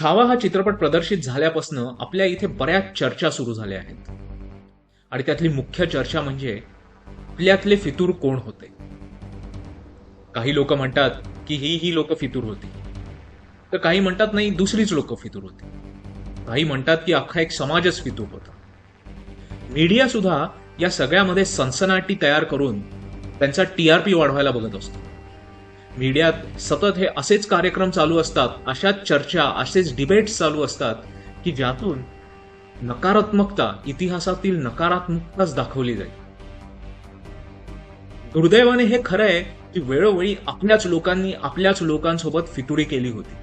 छावा हा चित्रपट प्रदर्शित झाल्यापासून आपल्या इथे बऱ्याच चर्चा सुरू झाल्या आहेत. आणि त्यातली मुख्य चर्चा म्हणजे आपल्यातले फितूर कोण होते? काही लोक म्हणतात की ही ही लोक फितूर होती. तर काही म्हणतात नाही दुसरीच लोक फितूर होती. काही म्हणतात की अख्खा एक समाजच फितूर होता. मीडिया सुद्धा या सगळ्यामध्ये सनसनाटी तयार करून त्यांचा टीआरपी वाढवायला बघत असतो. मीडियात सतत हे असेच कार्यक्रम चालू असतात अशाच चर्चा असेच डिबेट्स चालू असतात की ज्यातून नकारात्मकता इतिहासातील नकारात्मकताच दाखवली जाईल. दुर्दैवाने हे खरं आहे की वेळोवेळी आपल्याच लोकांनी आपल्याच लोकांसोबत फितुरी केली होती.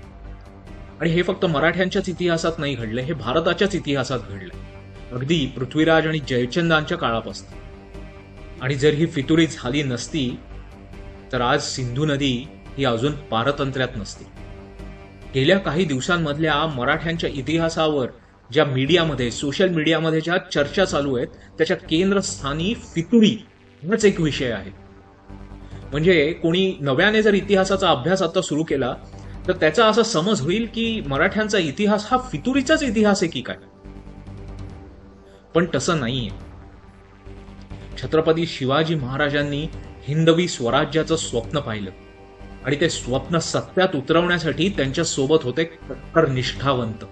आणि हे फक्त मराठ्यांच्याच इतिहासात नाही घडलं हे भारताच्याच इतिहासात घडलंय अगदी पृथ्वीराज आणि जयचंदांच्या काळापासून. आणि जर ही फितुरी झाली नसती तर आज सिंधू नदी ही अजून पारतंत्र्यात नसते. गेल्या काही दिवसांमधल्या मराठ्यांच्या इतिहासावर ज्या मीडियामध्ये सोशल मीडियामध्ये ज्या चर्चा चालू आहेत त्याच्या केंद्रस्थानी फितुरी हाच एक विषय आहे. म्हणजे कोणी नव्याने जर इतिहासाचा अभ्यास आता सुरू केला तर त्याचा असा समज होईल की मराठ्यांचा इतिहास हा फितुरीचाच इतिहास आहे की काय? पण तसं नाहीये. छत्रपती शिवाजी महाराजांनी हिंदवी स्वराज्याचं स्वप्न पाहिलं. आणि ते स्वप्न सत्यात उतरवण्यासाठी त्यांच्यासोबत होते कट्टर निष्ठावंत.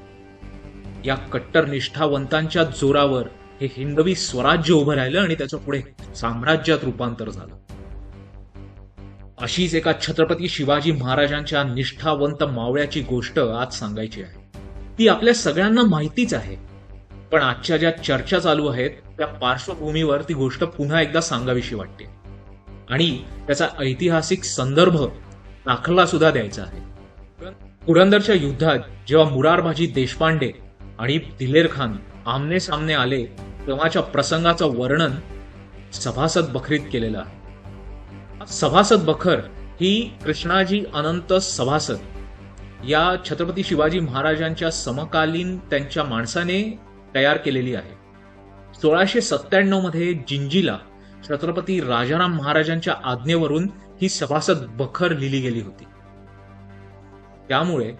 या कट्टर निष्ठावंतांच्या जोरावर हे हिंदवी स्वराज्य उभं राहिलं आणि त्याचं पुढे साम्राज्यात रूपांतर झालं. अशीच एका छत्रपती शिवाजी महाराजांच्या निष्ठावंत मावळ्याची गोष्ट आज सांगायची आहे. ती आपल्या सगळ्यांना माहितीच आहे. पण आजच्या ज्या चर्चा चालू आहेत त्या पार्श्वभूमीवर ती गोष्ट पुन्हा एकदा सांगावीशी वाटते. आणि त्याचा ऐतिहासिक संदर्भ दाखला सुद्धा द्यायचा आहे. पुरंदरच्या युद्धात जेव्हा मुरारबाजी देशपांडे आणि दिलेर खान आमने सामने आले तेव्हाच्या प्रसंगाचं वर्णन सभासद बखरीत केलेलं आहे. सभासद बखर ही कृष्णाजी अनंत सभासद. या छत्रपती शिवाजी महाराजांच्या समकालीन त्यांच्या माणसाने तयार केलेली आहे. सोळाशे सत्त्याण्णवमध्ये जिंजीला छत्रपती राजाराम महाराजांच्या आज्ञेवरून ही सभासद बखर लिहिली गेली होती. त्यामुळे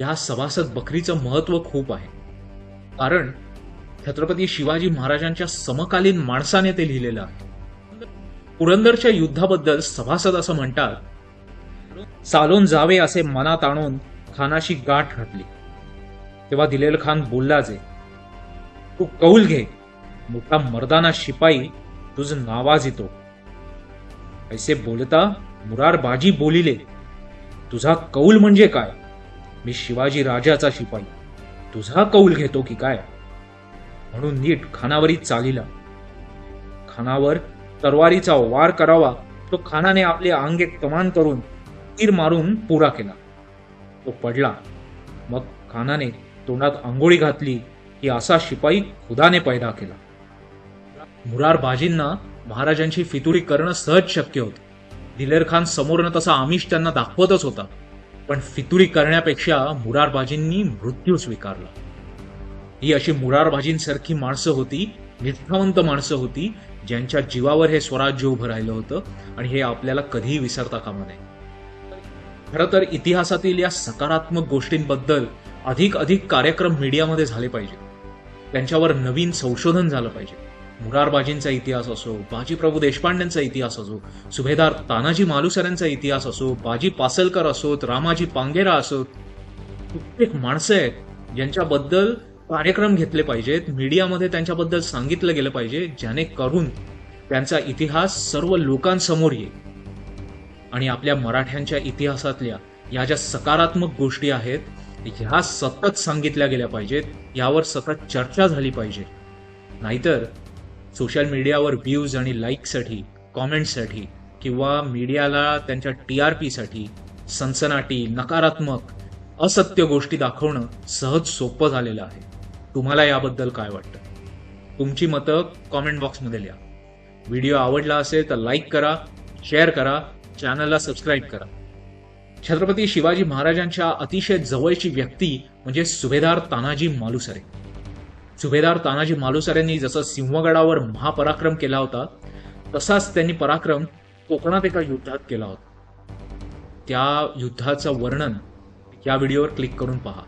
या सभासद बखरीचं महत्त्व खूप आहे. कारण छत्रपती शिवाजी महाराजांच्या समकालीन माणसाने ते लिहिलेलं आहे. पुरंदरच्या युद्धाबद्दल सभासद असं म्हणतात चालून जावे असे मनात आणून खानाशी गाठ घातली. तेव्हा दिलेल खान बोलला जे तू कौल घे मोठा मर्दाना शिपाई तुझ नावाज येतो. ऐसे बोलता मुरारबाजी बोलिले तुझा कौल म्हणजे काय? मी शिवाजी राजाचा शिपाई. तुझा कौल घेतो की काय? म्हणून नीट खानावरी चालिला. खानावर तरवारीचा वार करावा तो खानाने आपले अंगे कमान करून तीर मारून पुरा केला. तो पडला. मग खानाने तोंडात आंघोळी घातली की असा शिपाई खुदाने पैदा केला. मुरार बाजींना महाराजांची फितुरी करणं सहज शक्य होतं. दिलेर खान समोरनं तसा आमिष त्यांना दाखवतच होता. पण फितुरी करण्यापेक्षा मुरारबाजींनी मृत्यू स्वीकारला. ही अशी मुरारबाजींसारखी माणसं होती निष्ठावंत माणसं होती ज्यांच्या जीवावर हे स्वराज्य उभं राहिलं होतं आणि हे आपल्याला कधीही विसरता कामा नये. खरं तर इतिहासातील या सकारात्मक गोष्टींबद्दल अधिक अधिक कार्यक्रम मीडियामध्ये झाले पाहिजे. त्यांच्यावर नवीन संशोधन झालं पाहिजे. मुरारबाजींचा इतिहास असो बाजी प्रभू देशपांडेंचा इतिहास असो सुभेदार तानाजी मालुसऱ्यांचा इतिहास असो बाजी पासलकर असोत रामाजी पांगेरा असोत कित्येक माणसं आहेत ज्यांच्याबद्दल कार्यक्रम घेतले पाहिजेत मीडियामध्ये त्यांच्याबद्दल सांगितलं गेलं पाहिजे ज्याने करून त्यांचा इतिहास सर्व लोकांसमोर येईल. आणि आपल्या मराठ्यांच्या इतिहासातल्या या ज्या सकारात्मक गोष्टी आहेत ह्या सतत सांगितल्या गेल्या पाहिजेत यावर सतत चर्चा झाली पाहिजे. नाहीतर सोशल मीडियावर व्ह्यूज आणि लाईकसाठी कॉमेंटसाठी किंवा मीडियाला त्यांच्या टी आर पीसाठी सनसनाटी नकारात्मक असत्य गोष्टी दाखवणं सहज सोपं झालेलं आहे. तुम्हाला याबद्दल काय वाटतं? तुमची मतं कॉमेंट बॉक्समध्ये लिहा. व्हिडिओ आवडला असेल तर लाईक करा शेअर करा चॅनलला सबस्क्राईब करा. छत्रपती शिवाजी महाराजांच्या अतिशय जवळची व्यक्ती म्हणजे सुभेदार तानाजी मालुसरे. सुभेदार तानाजी मालुसऱ्यांनी जसा सिंहगडावर महापराक्रम केला होता तसाच त्यांनी पराक्रम कोकणात एका युद्धात केला होता. त्या युद्धाचं वर्णन या व्हिडिओवर क्लिक करून पहा.